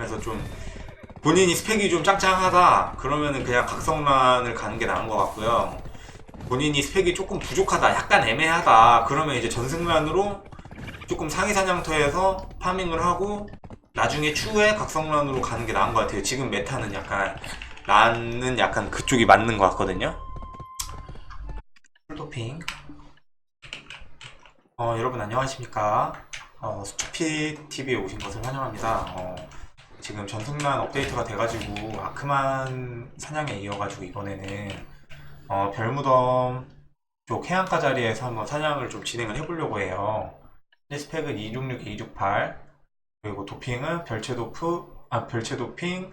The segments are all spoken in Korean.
그래서 좀 본인이 스펙이 좀 짱짱하다 그러면은 그냥 각성란을 가는 게 나은 것 같고요. 본인이 스펙이 조금 부족하다, 약간 애매하다 그러면 이제 전승란으로 조금 상위 사냥터에서 파밍을 하고 나중에 추후에 각성란으로 가는 게 나은 것 같아요. 지금 메타는 약간 란은 약간 그쪽이 맞는 것 같거든요. 풀도핑. 어, 여러분 안녕하십니까? 어, 스투피 TV에 오신 것을 환영합니다. 어, 지금 전승란 업데이트가 돼가지고 아크만 사냥에 이어가지고 이번에는 어, 별무덤 쪽 해안가 자리에서 한번 사냥을 좀 진행을 해보려고 해요. 스펙은 266, 268 그리고 도핑은 별채 도프, 아 별채 도핑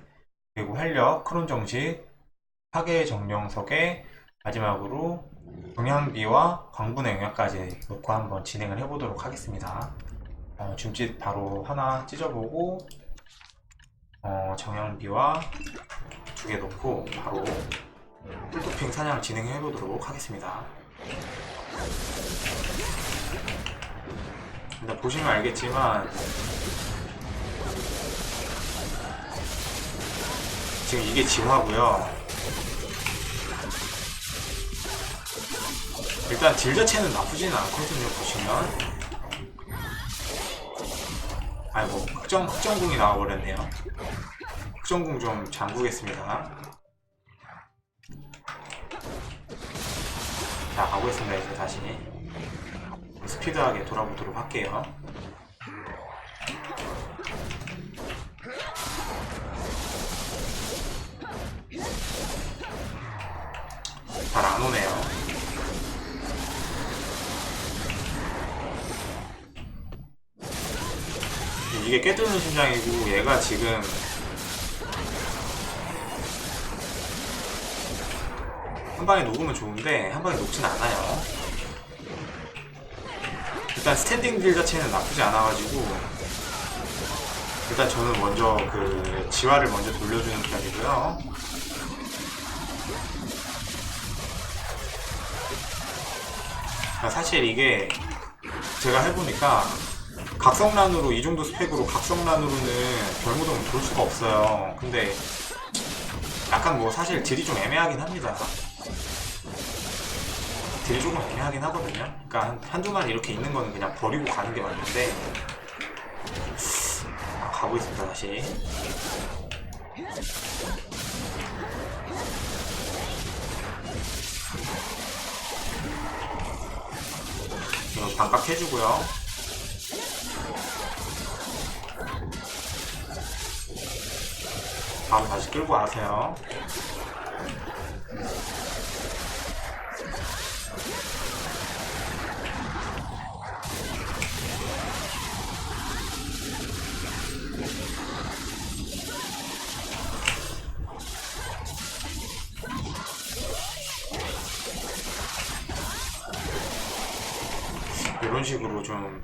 그리고 활력, 크론 정식, 파괴 정령석에 마지막으로 동양비와 광분의 영역까지 놓고 한번 진행을 해보도록 하겠습니다. 어, 줌짓 바로 하나 찢어보고 어, 정양비와 두개 놓고 바로 풀도핑 사냥 진행해 보도록 하겠습니다. 일단 보시면 알겠지만 지금 이게 진화고요. 일단 딜 자체는 나쁘지는 않거든요. 보시면 아이고 흑정 흑정궁이 나와버렸네요. 흑정궁 좀 잠그겠습니다. 자 가보겠습니다 이제 다시 스피드하게 돌아보도록 할게요. 잘 안 오네요. 이게 깨뚫는 심장이고 얘가 지금 한 방에 녹으면 좋은데 한 방에 녹진 않아요. 일단 스탠딩 딜 자체는 나쁘지 않아가지고 일단 저는 먼저 그 지화를 먼저 돌려주는 편이고요. 아, 사실 이게 제가 해보니까 각성란으로 이 정도 스펙으로 각성란으로는 별무덤을 돌 수가 없어요. 근데 약간 뭐 사실 딜이 좀 애매하긴 합니다. 딜이 조금 애매하긴 하거든요. 그러니까 한, 한두만 이렇게 있는 거는 그냥 버리고 가는 게 맞는데 아, 가보겠습니다 다시. 이거 반값 해주고요. 다음 다시 끌고 와세요. 이런 식으로 좀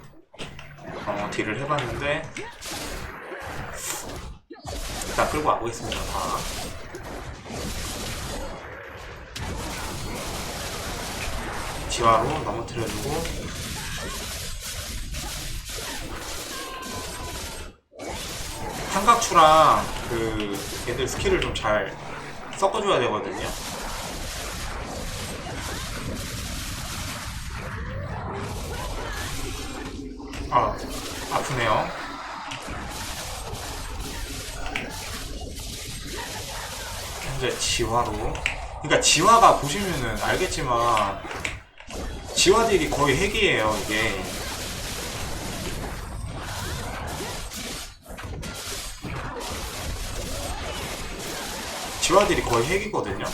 어, 딜을 해봤는데 일단 끌고 와보겠습니다. 다. 지화로 넘어뜨려주고 삼각추랑 그 얘들 스킬을 좀 잘 섞어줘야 되거든요. 아 아프네요. 현재 지화로. 그러니까 지화가 보시면은 알겠지만 지화딜이 거의 핵이에요 이게. 지화딜이 거의 핵이거든요.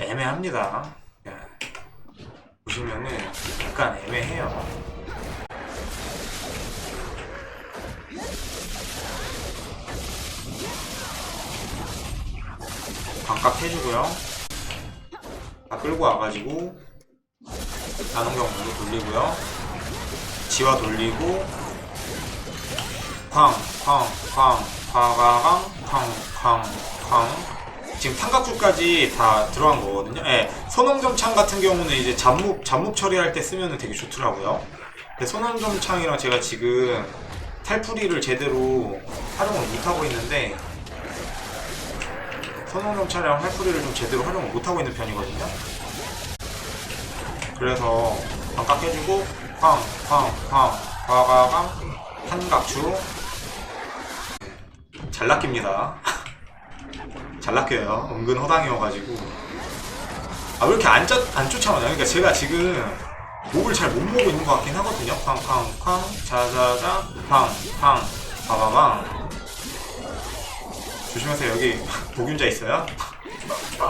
애매합니다. 예. 보시면은 약간 애매해요. 반값 해주고요. 다 끌고 와가지고 나눔경 모두 돌리고요. 지화 돌리고 쾅, 쾅, 쾅, 쾅, 쾅, 쾅, 쾅, 쾅 지금 삼각줄까지 다 들어간 거거든요. 예, 선홍점창 같은 경우는 이제 잡목 잡목 처리할 때 쓰면 되게 좋더라고요. 근데 선홍점창이랑 제가 지금 탈풀이를 제대로 활용을 못 하고 있는데 선홍점창이랑 탈풀이를 좀 제대로 활용을 못 하고 있는 편이거든요. 그래서 반각 해주고 쾅 쾅 쾅 과가강 한각추 잘 낚입니다. 잘 낚여요. 은근 허당이어가지고. 아, 왜 이렇게 안, 쫓, 안 쫓아오냐? 그러니까 제가 지금 목을 잘못 모으고 있는 것 같긴 하거든요. 쾅쾅쾅, 자자자, 팡, 팡, 바바방. 조심하세요. 여기 복균자 있어요?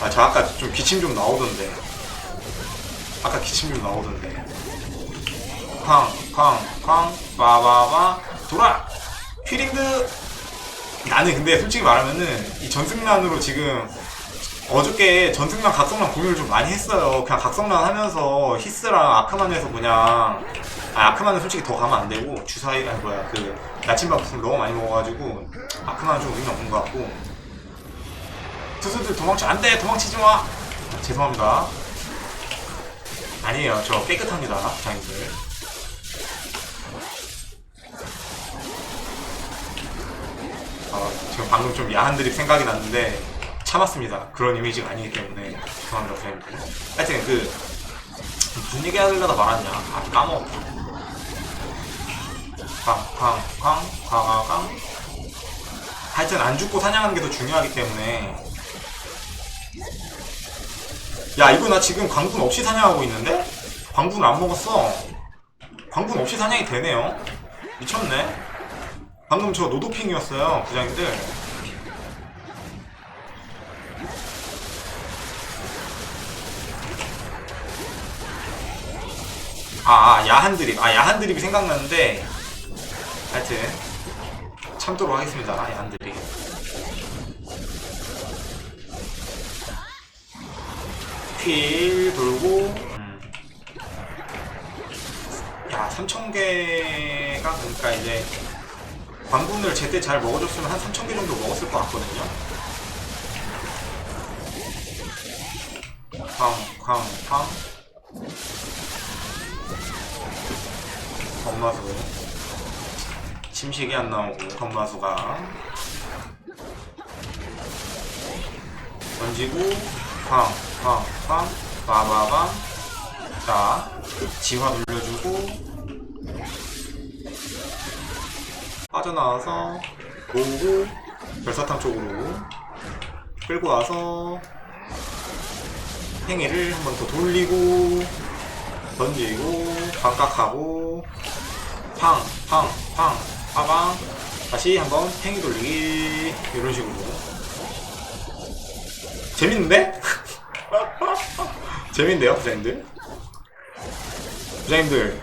아, 저 아까 좀 기침 좀 나오던데. 아까 기침 좀 나오던데. 쾅, 바바바, 돌아! 휘링드! 나는 근데 솔직히 말하면은 이 전승란으로 지금 어저께 전승란 각성란 고민을 좀 많이 했어요. 그냥 각성란 하면서 히스랑 아크만에서 그냥 아, 아크만은 솔직히 더 가면 안 되고 주사위 아니 뭐야 그 나침반 부품 너무 많이 먹어가지고 아크만은 좀 의미 없는 것 같고. 투수들 도망쳐 안돼 도망치지 마! 아, 죄송합니다. 아니에요. 저 깨끗합니다 장님들 어, 지금 방금 좀 야한 드립 생각이 났는데 참았습니다. 그런 이미지가 아니기 때문에 죄송합니다, 선생님들. 하여튼 그 무슨 얘기 하려다 말았냐? 아 까먹었다. 쾅, 하여튼 안 죽고 사냥하는 게 더 중요하기 때문에 야 이거 나 지금 광분 없이 사냥하고 있는데? 광분 안 먹었어. 광분 없이 사냥이 되네요. 미쳤네. 방금 저 노도핑이었어요, 부장님들. 아, 아, 야한 드립. 아, 야한 드립이 생각나는데. 하여튼, 참도록 하겠습니다, 야한 드립. 휠 돌고, 음. 야, 3,000개가 그러니까 이제 광분을 제때 잘 먹어줬으면 한 3,000개 정도 먹었을 것 같거든요. 쾅, 쾅, 쾅. 건마수. 침식이 안 나오고, 건마수가. 던지고, 쾅, 쾅, 쾅, 빠바밤. 자, 지화 눌러주고, 빠져나와서 모으고 별사탕 쪽으로 끌고 와서 행위를 한 번 더 돌리고 던지고 반각하고 팡 팡팡 빠방 다시 한번 행위 돌리기 이런 식으로 재밌는데? 재밌는데요 부장님들? 부장님들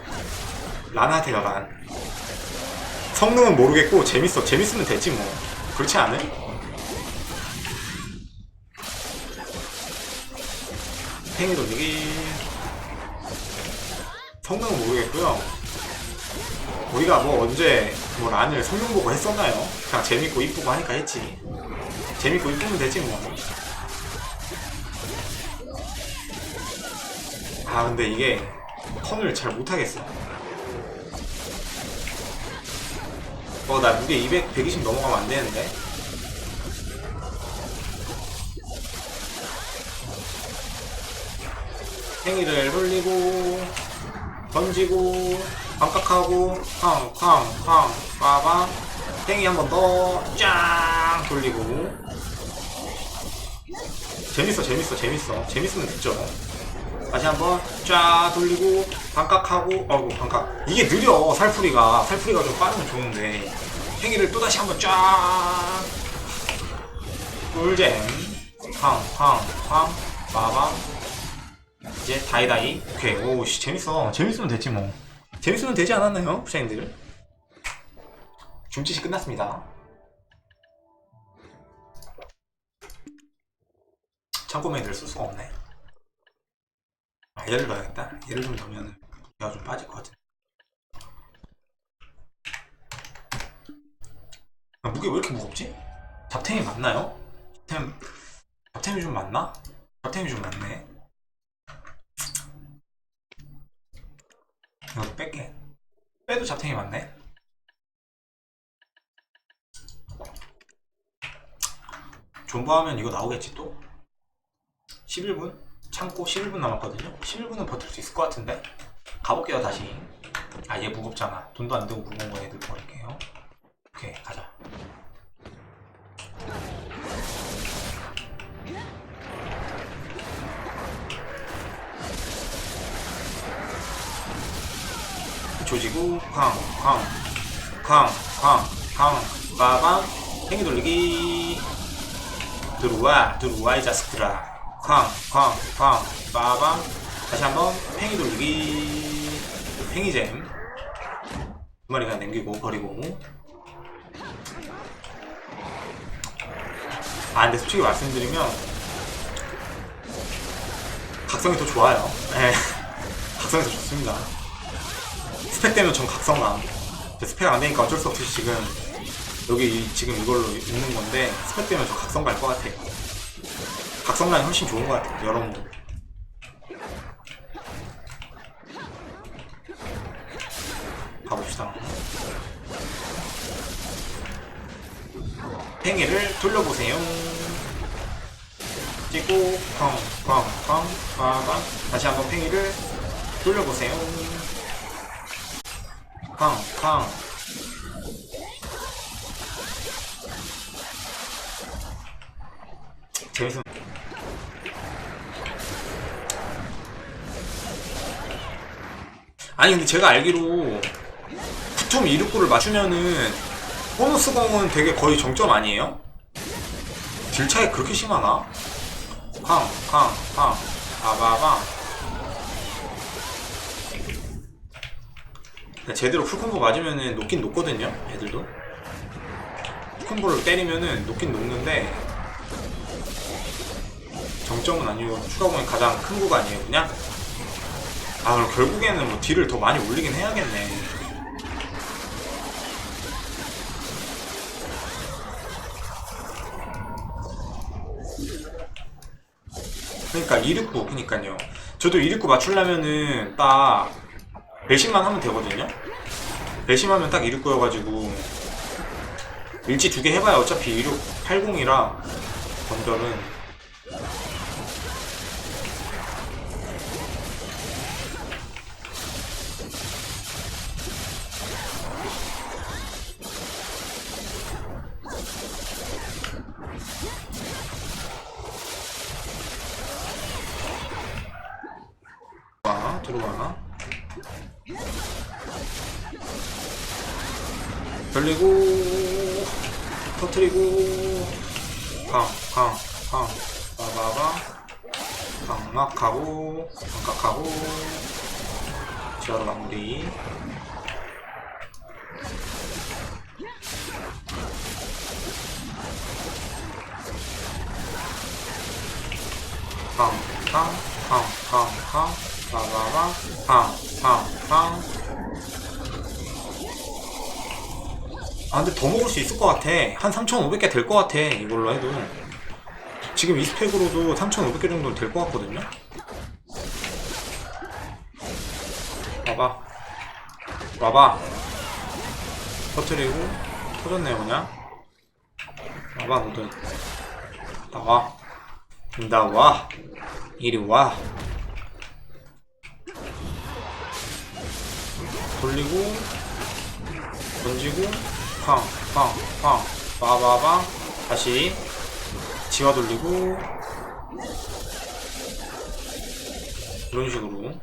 가란 성능은 모르겠고 재밌어. 재밌으면 됐지 뭐. 그렇지 않을? 행위 돌리기 성능은 모르겠고요. 우리가 뭐 언제 뭐 란을 성능 보고 했었나요? 그냥 재밌고 이쁘고 하니까 했지. 재밌고 이쁘면 되지 뭐. 아 근데 이게 턴을 잘 못하겠어 어, 나 무게 200, 120 넘어가면 안 되는데. 행위를 돌리고, 던지고, 반각하고, 쾅, 쾅, 쾅, 빠방. 행위 한 번 더, 짱! 돌리고. 재밌어, 재밌어, 재밌어. 재밌으면 됐죠. 다시 한번 쫙 돌리고 반각하고 어우 반각 이게 느려 살풀이가. 살풀이가 좀 빠르면 좋은데. 행위를 또 다시 한번 쫙. 꿀잼. 팡팡팡 마방 이제 다이다이. 오케이. 오씨 재밌어. 재밌으면 됐지 뭐. 재밌으면 되지 않았나요 부장님들? 줌짓이 끝났습니다. 창고맨들 쓸 수가 없네. 아, 얘를 넣어야겠다. 얘를 좀 넣으면 무게가 좀 빠질 것 같아. 아, 무게 왜 이렇게 무겁지? 잡탱이 맞나요? 템, 템이 좀 많나? 템이 좀 많네. 이거 뺄게. 빼도 잡템이 많네. 존버하면 이거 나오겠지 또? 11분? 참고 11분 남았거든요? 11분은 버틸 수 있을 것 같은데? 가볼게요 다시. 아 얘 무겁잖아. 돈도 안 되고 무거운 거 애들 버릴게요. 오케이 가자. 조지고 쾅쾅쾅쾅쾅 빠밤. 팽이 돌리기. 들어와 들어와 이 자식들아 쾅 쾅 쾅 빠밤 다시 한번 팽이 돌리기. 팽이잼. 두 마리가 남기고 버리고. 아 근데 솔직히 말씀드리면 각성이 더 좋아요. 네. 각성이 더 좋습니다. 스펙 되면 전 각성감 스펙 안 되니까 어쩔 수 없이 지금 여기 이- 지금 이걸로 있는 건데 스펙 되면 저 각성 갈 것 같아요 각성란이 훨씬 좋은 것 같아요 여러모로 가봅시다. 팽이를 돌려보세요. 찍고 쾅쾅쾅 빠밤 다시 한번 팽이를 돌려보세요. 쾅쾅 아니 근데 제가 알기로 부툼 이륙구를 맞추면은 보너스 공은 되게 거의 정점 아니에요? 딜 차이 그렇게 심하나? 쾅, 쾅, 쾅, 바바방. 제대로 풀콤보 맞으면은 녹긴 녹거든요, 애들도. 풀콤보를 때리면은 녹긴 녹는데, 정점은 아니고 추가 공이 가장 큰 구가 아니에요, 그냥? 아, 그럼 결국에는 뭐 딜을 더 많이 올리긴 해야겠네. 그러니까 269 그니까요. 저도 269 맞추려면은 딱 배심만 하면 되거든요? 배심하면 딱 269여가지고 일지 두개 해봐야 어차피 2680이라 건절은 돌리고 터트리고 쾅쾅쾅 빠바바 강막하고 강각하고 지하로 마무리. 쾅쾅쾅쾅쾅 빠바바 쾅쾅쾅 아 근데 더 먹을 수 있을 것 같아. 한 3,500개 될 것 같아 이걸로 해도. 지금 이 스펙으로도 3,500개 정도 될것 같거든요? 봐봐. 봐봐. 터트리고 터졌네요 그냥. 봐봐 너도 나와. 나와. 이리 와. 돌리고 던지고 팡 팡 팡. 빠바방 다시 지화 돌리고. 이런 식으로